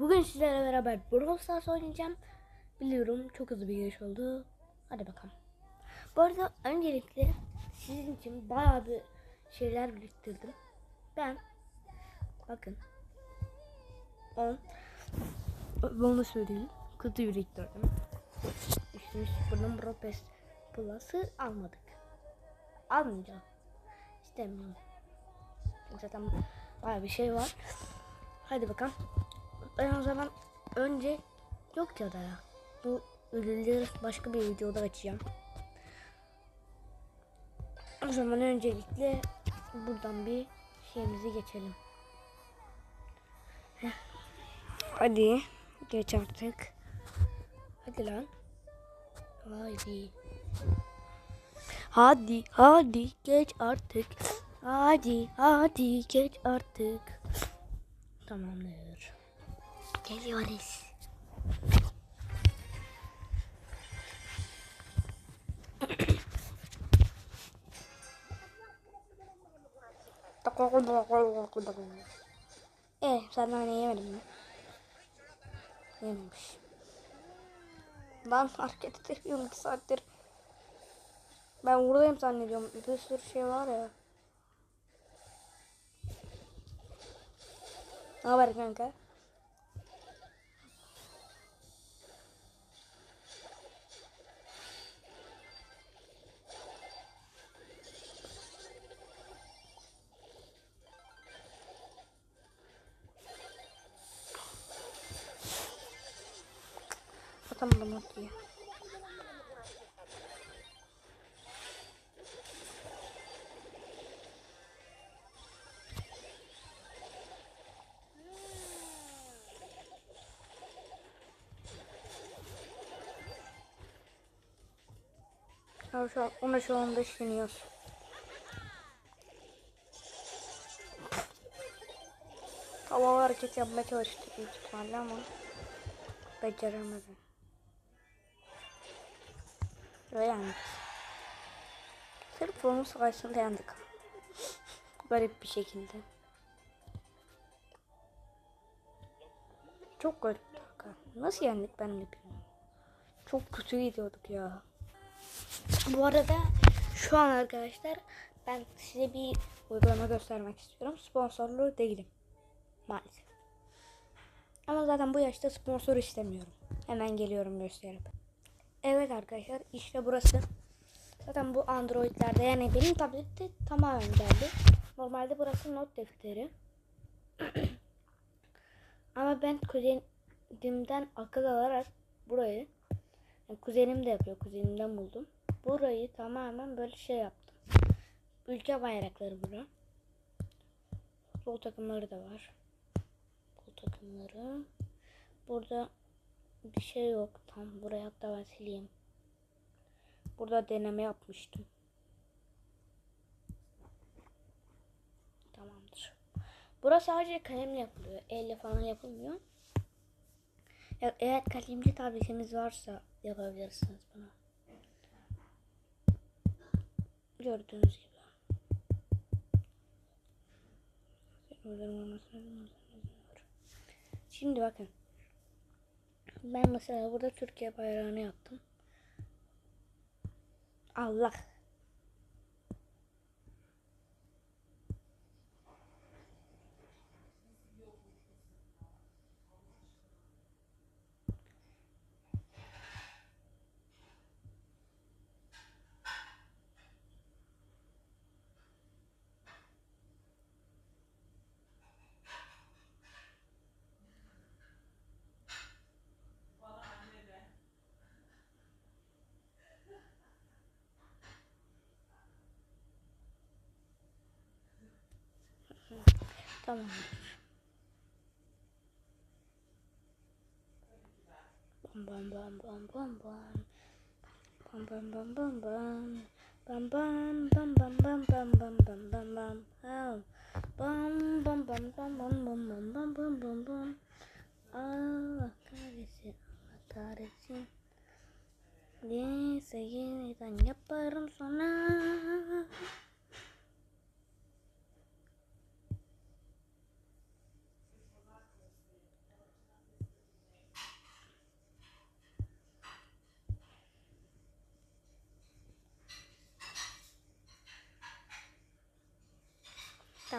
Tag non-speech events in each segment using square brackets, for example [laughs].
Bugün sizlerle beraber Brawl Stars oynayacağım. Biliyorum çok hızlı bir giriş oldu. Hadi bakalım. Bu arada öncelikle sizin için bayağı bir şeyler biriktirdim. Ben bakın 10 bunu söyleyeyim. Kutu biriktirdim. Buradan Brawl Pass Plus'ı almadık. Almayacağım. İstemiyorum. Zaten bayağı bir şey var. Hadi bakalım. Ben o zaman önce yok ya da ya. Bu ödülleri başka bir videoda açacağım. O zaman öncelikle buradan bir şeyimizi geçelim. Hadi geç artık. Hadi lan. Hadi. Hadi hadi geç artık. Hadi hadi geç artık. Tamamdır. Geliyoruz. Eh, sen nane yemedin mi? Yememiş. Ben hareket ediyorum iki saattir. Ben buradayım zannediyorum. Bir sürü şey var ya. Ne haber kanka? atamadım ortaya. Arkadaşlar ona şu anda işleniyoruz. Havalı hareket yapmaya çalıştık büyük ihtimalle ama beceremedim. Ve yandık. Sırf onun sayesinde yandık. [laughs] Garip bir şekilde. Çok garip. Nasıl yendik ben de bilmiyorum. Çok kötü gidiyorduk ya. Bu arada şu an arkadaşlar ben size bir uygulama göstermek istiyorum. Sponsorlu değilim. Maalesef. Ama zaten bu yaşta sponsor istemiyorum. Hemen geliyorum gösterip. Evet arkadaşlar işte burası. Zaten bu Android'lerde yani benim tablette tamamen geldi. Normalde burası not defteri. [clears throat] Ama ben kuzenimden akıl alarak burayı yani kuzenim de yapıyor. Kuzenimden buldum. Burayı tamamen böyle şey yaptım. Ülke bayrakları bura. Futbol takımları da var. Futbol takımları. Burada bir şey yok. Tam buraya hatta ben sileyim. Burada deneme yapmıştım. Tamamdır. Burası sadece kalemle yapılıyor. Elle falan yapılmıyor. Ya, eğer kalemli tabletiniz varsa yapabilirsiniz bunu. Gördüğünüz gibi. Şimdi bakın. Ben mesela burada Türkiye bayrağını yaptım. Allah. Tamam. Bam bam bam bam bam bam. Bam bam bam bam bam. Bam bam bam bam bam bam bam bam bam bam. Bam bam bam bam bam bam bam bam bam bam bam. Sonra.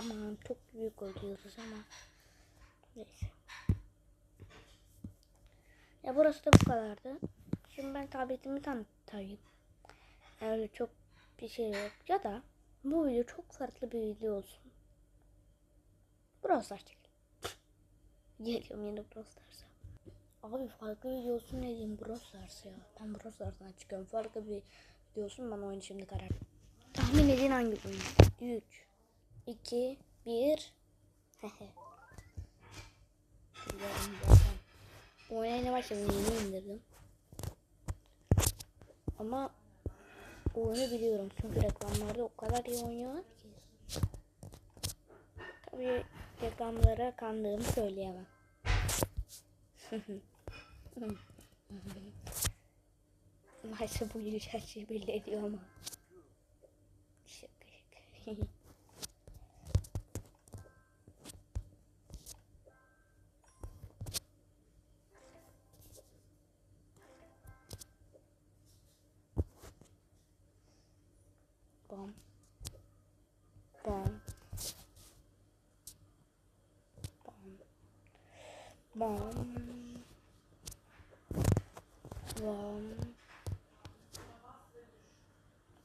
Tamam çok büyük oluyoruz ama. Neyse. Ya burası da bu kadardı. Şimdi ben tabletimi tanıtayım. Öyle çok bir şey yok. Ya da bu video çok farklı bir video olsun. Brawl Stars çekelim. Geliyorum yine Brawl. Abi farklı video olsun ne diyeyim Brawl ya. Ben Brawl Stars'tan çıkıyorum. Farklı bir video olsun bana oyun şimdi karar. Tahmin edin hangi oyun? 3 2 1 Hehe. Biliyorum zaten. Oyuna yeni başladım. Yeni indirdim. Ama oyunu biliyorum. Çünkü reklamlarda o kadar iyi oynuyorlar ki. Tabii reklamlara kandığımı söyleyemem. [laughs] Maalesef bu şeyi belli ediyor ama. Şaka şaka. [laughs] bam bam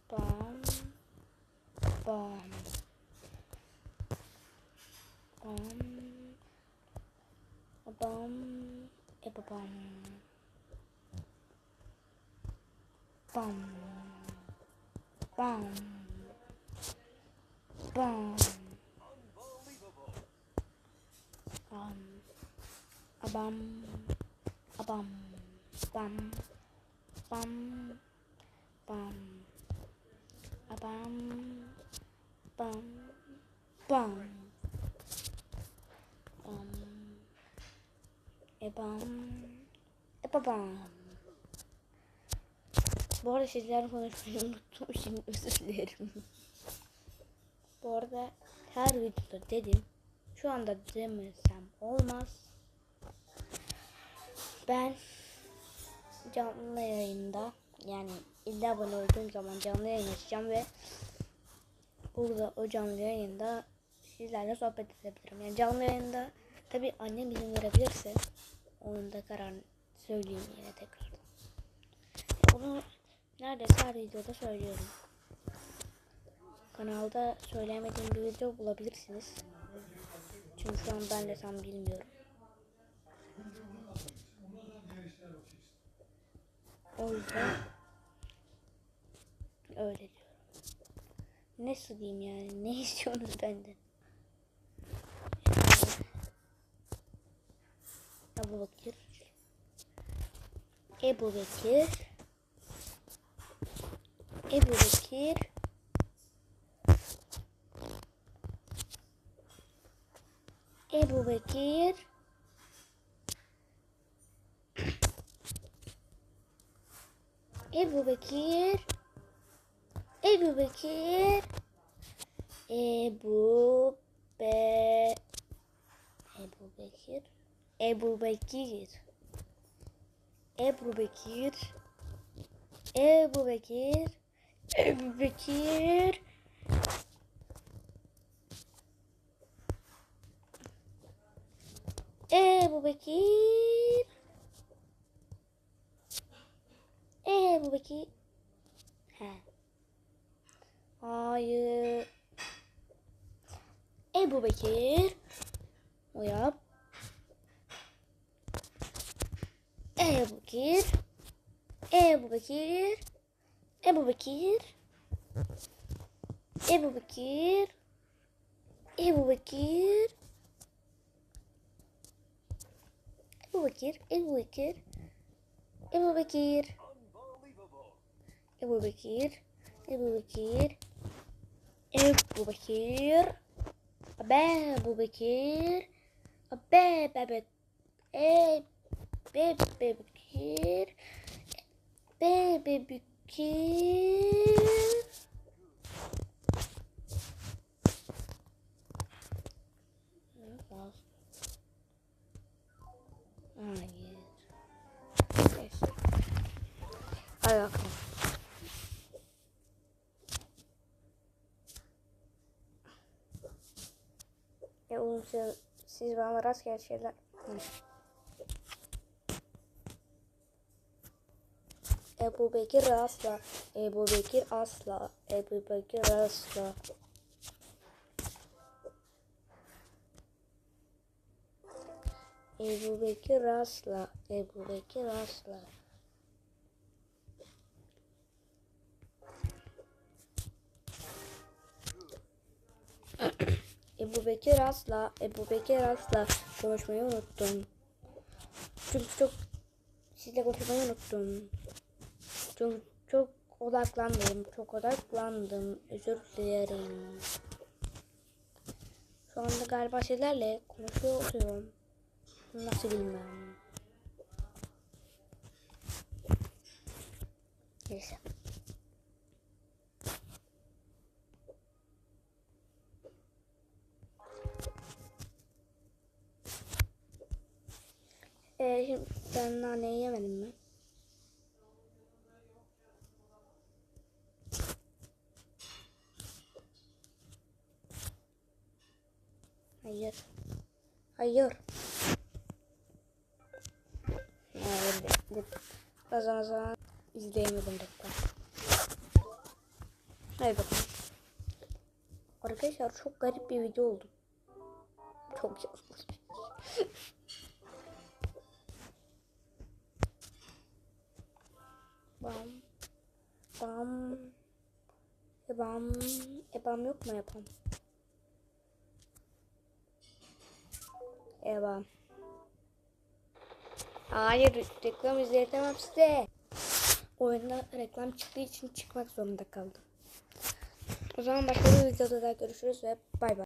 bam bam bam bam e bam bam bam bam Abam. Abam. Bam. Bam. Bam. Abam. Bam. Bam. Bam. Ebam. Ebabam. E, Bu arada sizlerle konuşmayı unuttum. [laughs] Şimdi özür dilerim. Bu arada her videoda dedim. Şu anda demesem olmaz. Ben canlı yayında yani illa abone olduğum zaman canlı yayın açacağım ve burada o canlı yayında sizlerle sohbet edebilirim. Yani canlı yayında tabi annem izin verebilirse onun da kararını söyleyeyim yine tekrar. Bunu neredeyse her videoda söylüyorum. Kanalda söylemediğim bir video bulabilirsiniz. Çünkü şu an ben de tam bilmiyorum. O öyle diyorum. Nasıl diyeyim yani? Ne istiyorsunuz benden? Ebu Bekir. Ebu Bekir. Ebu Bekir. Ebu Bekir. Ebu Bekir. Ebu Bekir. Ebu Be Ebu Bekir. Ebu Bekir. Ebu Bekir. Ebu Bekir. Ebu Bekir. Ebu Bekir. Ebu Bekir. He. Hayır. Ebu Bekir. O yap. Ebu Bekir. Ebu Bekir. Ebu Bekir. Ebu Bekir. Ebu Bekir. Ebu Bekir. Ebu Bekir. Ebu Bekir. Ebu Bekir. Ebu Bekir. Ebu Bekir. Abe Ebu Bekir. Abe bebe. E bebe Bekir. Bebe Bekir. Hayır. Neyse. Hadi bakalım. Siz, siz bana rastgele şeyler. Ebu Bekir asla. Ebu Bekir asla. Ebu Bekir asla. Ebu Bekir asla. Ebu Bekir asla. Bekir asla. Ebu Bekir asla. Konuşmayı unuttum. Çünkü çok sizle konuşmayı unuttum. Çünkü çok odaklandım. Çok odaklandım. Özür dilerim. Şu anda galiba sizlerle konuşuyor oluyorum. Nasıl bilmem. Neyse. Şimdi ben naneyi yemedim mi? Hayır. Hayır. Hayır. O zaman o zaman izleyemedim dakika. Hadi bakalım. Arkadaşlar çok garip bir video oldu. Çok Bam. Bam. Ebam. Ebam yok mu ebam? Ebam. Hayır reklam izletemem size. Oyunda reklam çıktığı için çıkmak zorunda kaldım. O zaman başka bir videoda da görüşürüz ve bay bay.